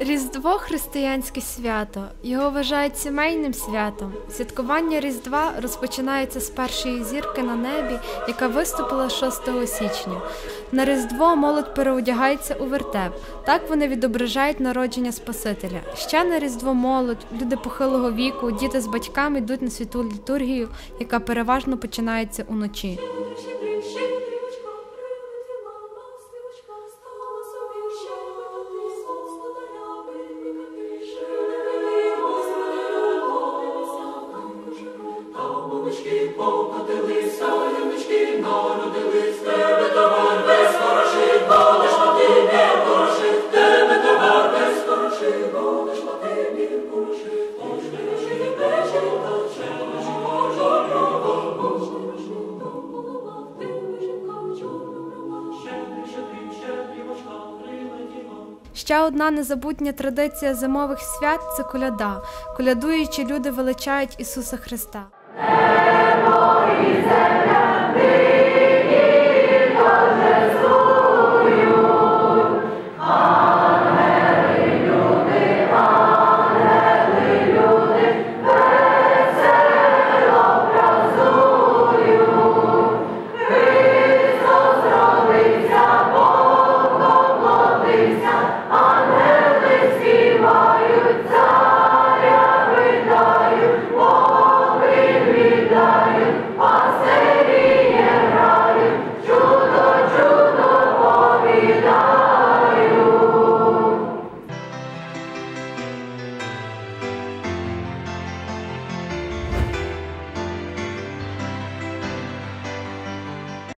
Різдво християнське свято. Його вважають сімейним святом. Святкування Різдва розпочинається з першої зірки на небі, яка виступила 6 січня. На Різдво молодь переодягається у вертеп. Так вони відображають народження Спасителя. Ще на Різдво молодь, люди похилого віку, діти з батьками йдуть на святу літургію, яка переважно починається уночі. Там бабочки покотилися, янички народились, тебе товар без хороших, будеш мати мір хороших, тебе товар без хороших, будеш мір хороших. Ой, живи, печі, та Божа ти вишивка, прилетіла. Ще одна незабутня традиція зимових свят це коляда. Колядуючи, люди величають Ісуса Христа. Memories